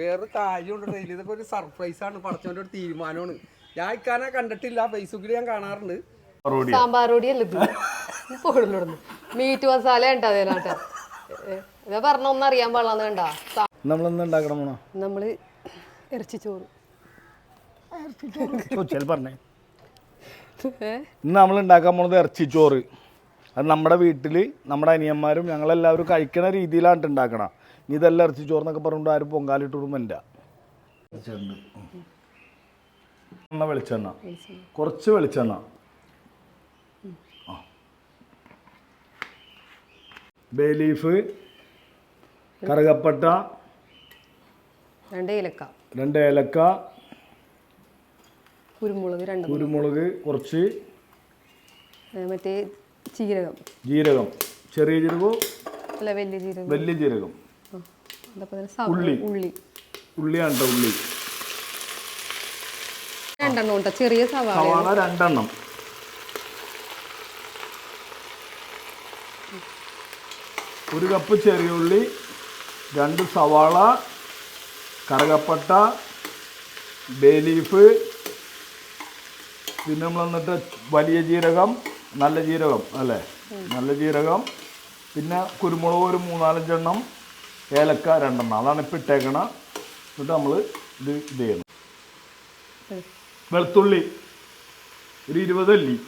വേറൊരു കാര്യം ഉണ്ട് ഇതിപ്പോ ഒരു സർപ്രൈസ് ആണ്. പടച്ചോന്റെ ഒരു തീരുമാനമാണ്. ഞാൻ ഇക്കാനെ കണ്ടിട്ടില്ല. ഫേസ്ബുക്കിൽ ഞാൻ കാണാറുണ്ട്. സാമ്പാറോടിയല്ലേ മീറ്റ് മസാല ഉണ്ട് അതേനാട്ടെ ഇതാ പറഞ്ഞ ഒന്നും അറിയാൻ പാടില്ലാന്ന് കണ്ട. നമ്മളെന്ത് ഉണ്ടാക്കണം നമ്മൾ ഇറച്ചിച്ചോറ്. പറഞ്ഞേ? ഇന്ന് നമ്മൾ ഉണ്ടാക്കാൻ പോണത് ഇറച്ചിച്ചോറ്. അത് നമ്മുടെ വീട്ടിൽ നമ്മുടെ അനിയന്മാരും ഞങ്ങളെല്ലാവരും കഴിക്കണ രീതിയിലാണ് ഉണ്ടാക്കണം. ഇനി ഇതെല്ലാം ഇറച്ചി എന്നൊക്കെ പറഞ്ഞുകൊണ്ട് ആരും പൊങ്കാലിട്ടൊടുമില്ല എണ്ണ വെളിച്ചെണ്ണ. കുറച്ച് വെളിച്ചെണ്ണ. ബേ ലീഫ് കറുകപ്പട്ട രണ്ട് ഏലക്ക. രണ്ട് ഏലക്ക കുരുമുളക് രണ്ട് കുരുമുളക് കുറച്ച് മറ്റേ ജീരകം. ജീരകം. ചെറിയ ജീരകവും അല്ല വലിയ ജീരകം. വലിയ ജീരകം ആ, അതപ്പോ തന്നെ സവാള, ഉള്ളി. ഉള്ളി. ഉള്ളിയാണ് കേട്ടോ ഉള്ളി. രണ്ടെണ്ണം ഉണ്ടോ? ചെറിയ സവാള സവാള രണ്ടെണ്ണം. ഒരു കപ്പ് ചെറിയ ഉള്ളി രണ്ട് സവാള കറുകപ്പട്ട ബേ ലീഫ് പിന്നെ നമ്മൾ എന്നിട്ട് വലിയ ജീരകം നല്ല ജീരകം അല്ലേ? നല്ല ജീരകം പിന്നെ കുരുമുളക് ഒരു മൂന്നാലഞ്ചെണ്ണം ഏലക്ക രണ്ടെണ്ണം. അതാണ് ഇപ്പം ഇട്ടേക്കണ. എന്നിട്ട് നമ്മൾ ഇത് ഇത് ചെയ്യണം. വെളുത്തുള്ളി ഒരു ഇരുപത് അല്ലി.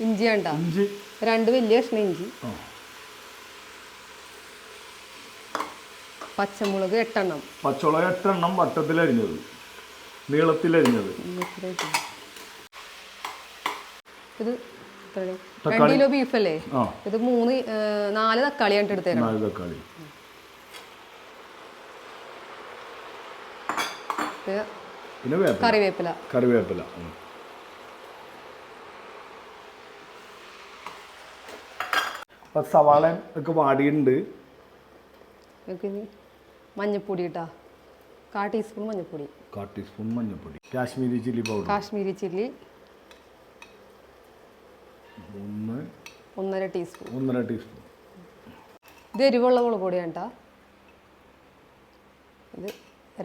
ഇഞ്ചി വേണ്ട. ഇഞ്ചി. രണ്ട് വലിയ കഷ്ണം ഇഞ്ചി. പച്ചമുളക് എട്ടെണ്ണം. പച്ചമുളക് എട്ടെണ്ണം വട്ടത്തിലരിഞ്ഞത് നീളത്തിലരിഞ്ഞത് ഇത് അരിഞ്ഞത് തക്കാളി. രണ്ട് കിലോ ബീഫ് അല്ലേ? ആ. ഇത് മൂന്ന് നാല് തക്കാളി എടുത്തേക്കണം. നാല് തക്കാളി. ഇത് പിന്നെ വേപ്പില. കറിവേപ്പില. കറിവേപ്പില. അപ്പം സവാള ഒക്കെ വാടിയിട്ടുണ്ട്. മഞ്ഞപ്പൊടി ഇട്ടാ. കാ ടീസ്പൂൺ മഞ്ഞപ്പൊടി. കാ ടീസ്പൂൺ മഞ്ഞപ്പൊടി. Kashmiri chilli powder. Kashmiri chilli. ഒന്ന്. ഒന്നര ടീസ്പൂൺ. ഒന്നര ടീസ്പൂൺ. ഇത് എരിവുള്ള മുളക് പൊടിയാണ് കേട്ടോ ഇത്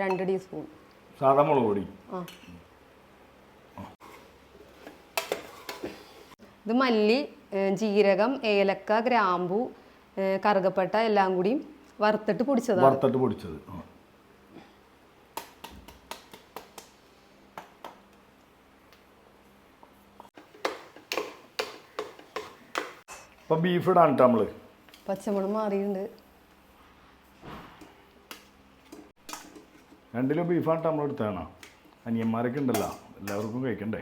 രണ്ട് ടീസ്പൂൺ. സാധാ മുളക് പൊടി. ഇത് മല്ലി ജീരകം ഏലക്ക ഗ്രാമ്പു കറുകപ്പെട്ട എല്ലാം കൂടി വറുത്തിട്ട് പൊടിച്ചതാണ്. വറുത്തിട്ട് പൊടിച്ചത്. ഇപ്പൊ ബീഫ് ഇടാൻ നമ്മൾ. പച്ചമുളക് മാറിയിട്ടുണ്ട്. രണ്ട് കിലോ ബീഫാണ് നമ്മൾ എടുത്തതാണ് അനിയന്മാരൊക്കെ ഉണ്ടല്ലോ എല്ലാവർക്കും കഴിക്കണ്ടേ?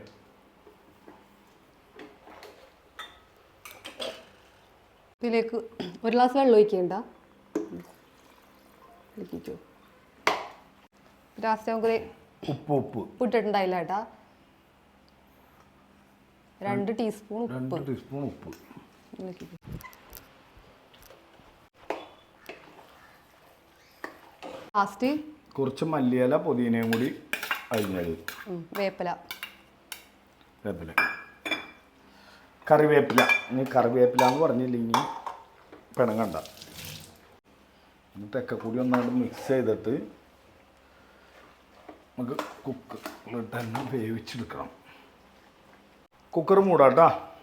ഇതിലേക്ക് ഒരു ഗ്ലാസ് വെള്ളം ഒഴിക്കേണ്ട. ഒഴിക്കോ ലാസ്റ്റ് നമുക്ക് ഉപ്പ് ഉപ്പ്. ഇട്ടിട്ടുണ്ടായില്ല കേട്ടാ. രണ്ട് ടീസ്പൂൺ രണ്ട് ഉപ്പ്. ടീസ്പൂൺ ഉപ്പ് ലാസ്റ്റ് കുറച്ച് മല്ലിയില പുതിനയും കൂടി അരിഞ്ഞത് വേപ്പില. വേപ്പില. കറിവേപ്പില. ഇനി കറിവേപ്പില എന്ന് പറഞ്ഞില്ലെങ്കിൽ പിണങ്ങണ്ട. എന്നിട്ടൊക്കെ കൂടി ഒന്നായിട്ട് മിക്സ് ചെയ്തിട്ട് നമുക്ക് കുക്കറിൽ തന്നെ വേവിച്ചെടുക്കണം. കുക്കർ മൂടാട്ടാ.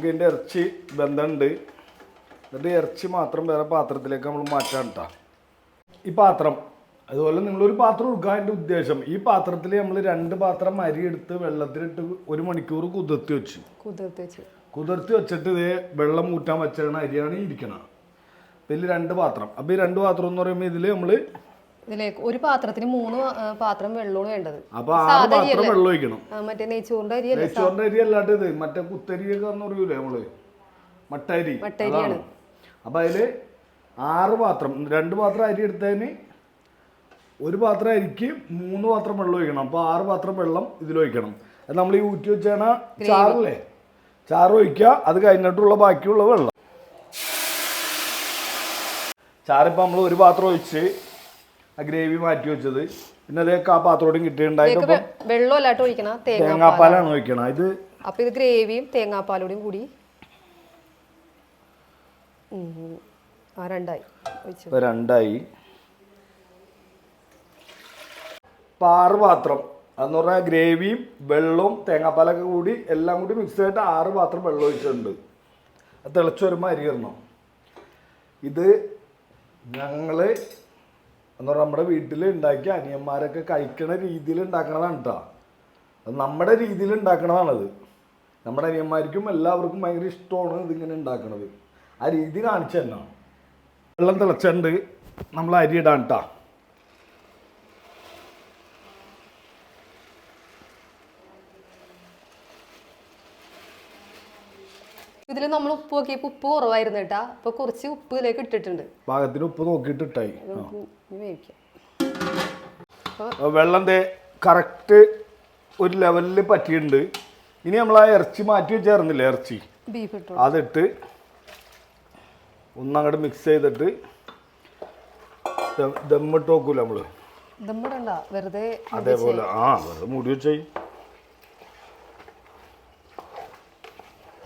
നമുക്ക് ഇതിന്റെ ഇറച്ചി ബന്ധമുണ്ട്. എന്നിട്ട് ഇറച്ചി മാത്രം വേറെ പാത്രത്തിലേക്ക് നമ്മൾ മാറ്റാൻ കേട്ടോ ഈ പാത്രം അതുപോലെ നിങ്ങളൊരു പാത്രം എടുക്കാൻ എന്റെ ഉദ്ദേശം. ഈ പാത്രത്തിൽ നമ്മൾ രണ്ട് പാത്രം അരി എടുത്ത് വെള്ളത്തിലിട്ട് ഒരു മണിക്കൂർ കുതിർത്തി വെച്ചു. കുതിർത്തി വെച്ചു. കുതിർത്തി വെച്ചിട്ട് ഇതേ വെള്ളം ഊറ്റാൻ വെച്ചാണ് അരിയാണ് ഇരിക്കണം ഇതിൽ രണ്ട് പാത്രം. അപ്പോൾ ഈ രണ്ട് പാത്രം എന്ന് പറയുമ്പോൾ ഇതിൽ നമ്മൾ ഇതിലേക്ക് ഒരു പാത്രത്തിന് മൂന്ന് പാത്രം വെള്ളമാണ് വേണ്ടത്. അപ്പൊ ആറ് പാത്രം വെള്ളം ഒഴിക്കണം. മറ്റേ നെയ്ച്ചോറിന്റെ അരി നെയ്ച്ചോറിന്റെ അരി അല്ലാണ്ട് ഇത് മറ്റേ കുത്തരിയൊക്കെ പറയൂലേ നമ്മൾ? മട്ടരി. മട്ടരിയാണ്. അപ്പൊ അതിൽ ആറ് പാത്രം രണ്ട് പാത്രം അരി എടുത്തതിന് ഒരു പാത്രം അരിക്ക് മൂന്ന് പാത്രം വെള്ളം ഒഴിക്കണം. അപ്പോൾ ആറ് പാത്രം വെള്ളം ഇതിലൊഴിക്കണം അത് നമ്മൾ ഈ ഊറ്റി വെച്ചാണ് ചാറില്ലേ? ചാറ് ഒഴിക്കുക. അത് കഴിഞ്ഞിട്ടുള്ള ബാക്കിയുള്ള വെള്ളം. ചാറിപ്പോൾ നമ്മൾ ഒരു പാത്രം ഒഴിച്ച് ഗ്രേവി മാറ്റി വെച്ചത്. പിന്നെ അതേക്ക് ആ പാത്രോടും കിട്ടിയിട്ടുണ്ടായിട്ട് വെള്ളമല്ലാട്ട് ഒഴിക്കണ തേങ്ങ തേങ്ങാപ്പാലാണ് ഒഴിക്കണം. ഇത് അപ്പൊ ഇത് ഗ്രേവിയും തേങ്ങാപ്പാലോടെയും കൂടി. ആ രണ്ടായി. രണ്ടായി. ആറ് പാത്രം. അതെന്ന് പറഞ്ഞാൽ ഗ്രേവിയും വെള്ളവും തേങ്ങാപ്പാലൊക്കെ കൂടി എല്ലാം കൂടി മിക്സ് ആയിട്ട് ആറ് പാത്രം വെള്ളം ഒഴിച്ചിട്ടുണ്ട്. അത് തിളച്ച് വരുമ്പോൾ അരി ഇടണം ഇത് ഞങ്ങൾ എന്ന് പറഞ്ഞാൽ നമ്മുടെ വീട്ടിൽ ഉണ്ടാക്കിയ അനിയന്മാരൊക്കെ കഴിക്കണ രീതിയിൽ ഉണ്ടാക്കണതാണ് കേട്ടോ അത് നമ്മുടെ രീതിയിൽ ഉണ്ടാക്കണതാണത്. നമ്മുടെ അനിയന്മാർക്കും എല്ലാവർക്കും ഭയങ്കര ഇഷ്ടമാണ് ഇതിങ്ങനെ ഉണ്ടാക്കണത്. ആ രീതി കാണിച്ചു തന്നെ വെള്ളം തിളച്ചുണ്ട് നമ്മൾ അരി ഇടാൻ കേട്ടോ ഇതിൽ നമ്മൾ ഉപ്പ് നോക്കിയപ്പോൾ ഉപ്പ് കുറവായിരുന്നു കേട്ടാ. അപ്പൊ കുറച്ച് ഉപ്പ് ഇതിലേക്ക് ഇട്ടിട്ടുണ്ട്. പാകത്തിന് ഉപ്പ് നോക്കിയിട്ട് ഇട്ടായി വെള്ളം കറക്റ്റ് ഒരു ലെവലിൽ പറ്റിയിട്ടുണ്ട്. ഇനി നമ്മൾ ആ ഇറച്ചി മാറ്റി വെച്ചായിരുന്നില്ലേ ഇറച്ചി? അതിട്ട് ഒന്നങ്ങോട്ട് മിക്സ് ചെയ്തിട്ട് ദമ്മിട്ട് നോക്കൂല നമ്മൾ. അതേപോലെ ആ വെറുതെ മുടി വെച്ചേ.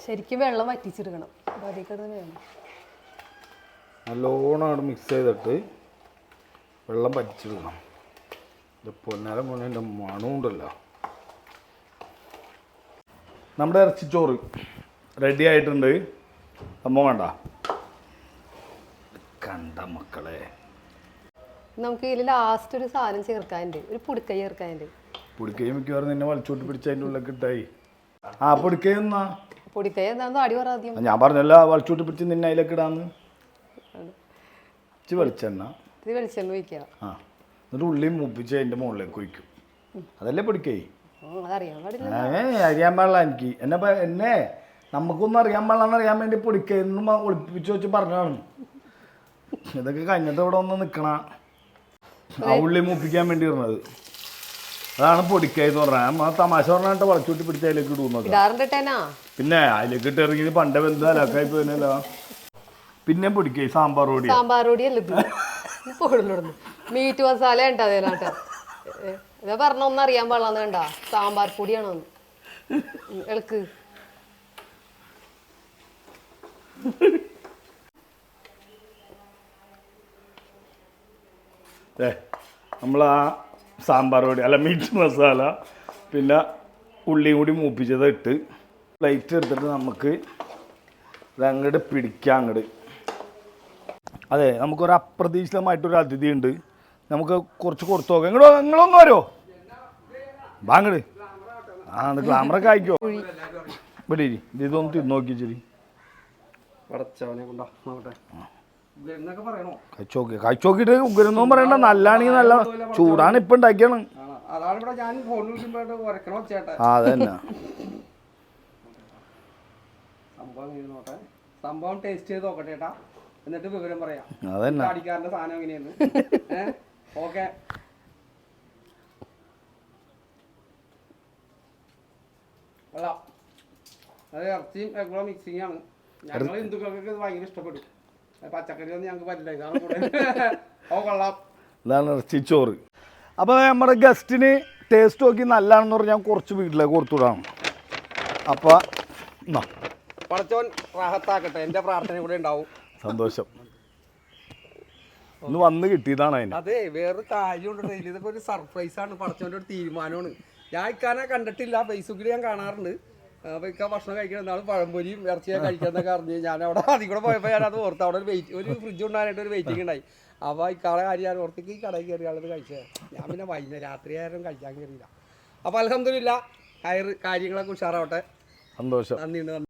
ശരിക്കും വെള്ളം വറ്റിച്ചെടുക്കണം. അപ്പോൾ അതിൽ കിടന്ന് വേണം നല്ലോണം മിക്സ് ചെയ്തിട്ട് വെള്ളം പറ്റിച്ചിടണം ഇത് പൊന്നാരം പൊന്നതിന്റെ മണമുണ്ടല്ലോ നമ്മുടെ ഇറച്ചിച്ചോറ് റെഡി ആയിട്ടുണ്ട്. അമ്മ വേണ്ട. കണ്ട മക്കളെ. നമുക്ക് ഇതിൽ ലാസ്റ്റ് ഒരു സാധനം ചേർക്കാനുണ്ട്. ഒരു പുടുക്കൈ ചേർക്കാനുണ്ട്. പുടുക്കൈ മിക്കവാറും നിന്നെ വലിച്ചോട്ട് പിടിച്ച് അതിന്റെ ഉള്ളിൽ കിട്ടായി ആ പുടുക്കൈ എന്നാ? പൊടിക്കൈ എന്താണെന്ന് അടി പറ ആദ്യം. ഞാൻ പറഞ്ഞല്ല വലിച്ചോട്ട് പിടിച്ച് നിന്നെ അതിലേക്ക് ഇടാന്ന്. വെളിച്ചെണ്ണ. ഇത് വെളിച്ചെണ്ണ ഒഴിക്കുക. ആ. എന്നിട്ട് ഉള്ളിയും മുപ്പിച്ച് അതിന്റെ മുകളിലേക്ക് ഒഴിക്കും. അതല്ലേ പിടിക്കേ? ഉം, അതറിയാൻ പാടില്ല. ഏ അറിയാൻ പാടില്ല എനിക്ക്. എന്നെ പ- എന്നെ നമുക്കൊന്നും അറിയാൻ പാടില്ലെന്ന് അറിയാൻ വേണ്ടി പൊടിക്കുന്നു ഒളിപ്പിച്ച് വെച്ച് പറഞ്ഞതാണ്. ഇതൊക്കെ കഴിഞ്ഞിട്ട് ഇവിടെ ഒന്ന് നിൽക്കണ ആ ഉള്ളി മൂപ്പിക്കാൻ വേണ്ടി ഇരുന്നത്. അതാണ് പൊടിക്കായെന്ന് പറഞ്ഞാൽ ആ തമാശ പറഞ്ഞിട്ട് വളച്ചൂട്ടി പിടിച്ച് അതിലേക്ക് ഇടുന്നത്. ഇടാറുണ്ട് ടേനാ. പിന്നെ അതിലേക്ക് ഇട്ട് ഇറങ്ങി പണ്ട വെന്ത അലക്കായി പിന്നെ പൊടിക്കായി സാമ്പാർ പൊടി സാമ്പാർ പൊടി അല്ല ഇത് പൊടുന്നിടുന്നു മീറ്റ് മസാല ഉണ്ട് അതേലാട്ടെ ഇതാ പറഞ്ഞ ഒന്നും അറിയാൻ പാടില്ലാന്ന് കണ്ട. സാമ്പാർ പൊടിയാണോ എളുക്ക് നമ്മളാ നമ്മൾ ആ സാമ്പാർ പൊടി അല്ല മീറ്റ് മസാല പിന്നെ ഉള്ളിയും കൂടി മൂപ്പിച്ചത് ഇട്ട് പ്ലേറ്റ് എടുത്തിട്ട് നമുക്ക് ഇതങ്ങോട്ട് പിടിക്കാം അങ്ങോട്ട് അതെ നമുക്കൊരു അപ്രതീക്ഷിതമായിട്ടൊരു അതിഥി ഉണ്ട്. നമുക്ക് കുറച്ച് കൊടുത്തു നോക്കാം. ഇങ്ങോട്ടോ നിങ്ങളൊന്നും വരുമോ വാങ്ങട് ആ ക്ലാമറൊക്കെ അയക്കോ ഇവിടെ ഇരി. ഇത് ഇതൊന്ന് തിന്ന് നോക്കി ശരി പടച്ചവനെ കൊണ്ടാ നോക്കട്ടെ. കഴിച്ചോക്കി കഴിച്ചോക്കിട്ട് ഉഗ്രനൊന്നും പറയണ്ട. നല്ലാണെങ്കിൽ നല്ല ചൂടാണ് ഇപ്പൊ ഉണ്ടാക്കിയാണ് അതന്നെ. സംഭവം ടേസ്റ്റ് ചെയ്ത് നോക്കട്ടെ ചേട്ടാ എന്നിട്ട് വിവരം പറയാം. അതന്നെ. അടിക്കാരന്റെ സാധനം എങ്ങനെയാണ് ഏഹ് ഓക്കെ. അത് ഇറച്ചിയും എഗ്ഗും മിക്സിംഗ് ആണ്. ഞങ്ങൾ ഹിന്ദുക്കൾക്ക് ഭയങ്കര ഇഷ്ടപ്പെടും. പച്ചക്കറി ഒന്നും ഞങ്ങൾക്ക് പറ്റില്ല. ഇതാണ് കൂടുതൽ. ഓ കൊള്ളാം. ഇതാണ് ഇറച്ചിച്ചോറ് അപ്പോൾ നമ്മുടെ ഗസ്റ്റിന് ടേസ്റ്റ് നോക്കി നല്ലതാണെന്ന് പറഞ്ഞാൽ ഞാൻ കുറച്ച് വീട്ടിലേക്ക് കൊടുത്തുവിടാം അപ്പോൾ എന്നാ പടച്ചോൻ റാഹത്താക്കട്ടെ. എന്റെ പ്രാർത്ഥന കൂടെ ഉണ്ടാവും. സന്തോഷം. ഒന്ന് വന്ന് കിട്ടിയതാണ് അതിന്. അതെ വേറൊരു കാര്യമുണ്ട് ഇതൊക്കെ ഒരു സർപ്രൈസ് ആണ്. പടച്ചോന്റെ ഒരു തീരുമാനമാണ്. ഞാൻ ഇക്കാനെ കണ്ടിട്ടില്ല. ഫേസ്ബുക്കിൽ ഞാൻ കാണാറുണ്ട്. അപ്പൊ ഇക്ക ഭക്ഷണം കഴിക്കണം. എന്നാണ് പഴംപൊരിയും ഇറച്ചിയെ കഴിക്കാന്നൊക്കെ അറിഞ്ഞ് ഞാൻ അവിടെ ആദ്യം കൂടെ പോയപ്പോൾ ഞാൻ അത് ഓർത്ത് അവിടെ ഒരു വെയിറ്റ് ഒരു ഫ്രിഡ്ജ് ഉണ്ടായിട്ട് ഒരു വെയിറ്റിംഗ് ഉണ്ടായി. അപ്പോൾ ഇക്കാളെ കാര്യം ഞാൻ ഓർത്തേക്ക് ഈ കടയിൽ കയറി ആളത് കഴിച്ചത് ഞാൻ പിന്നെ വൈകുന്നേരം രാത്രി ആയാലും കഴിക്കാൻ കയറിയില്ല. അപ്പോൾ അലഹമില്ല കയറ് കാര്യങ്ങളൊക്കെ ഉഷാറാവട്ടെ. സന്തോഷം. നന്ദിയുണ്ട്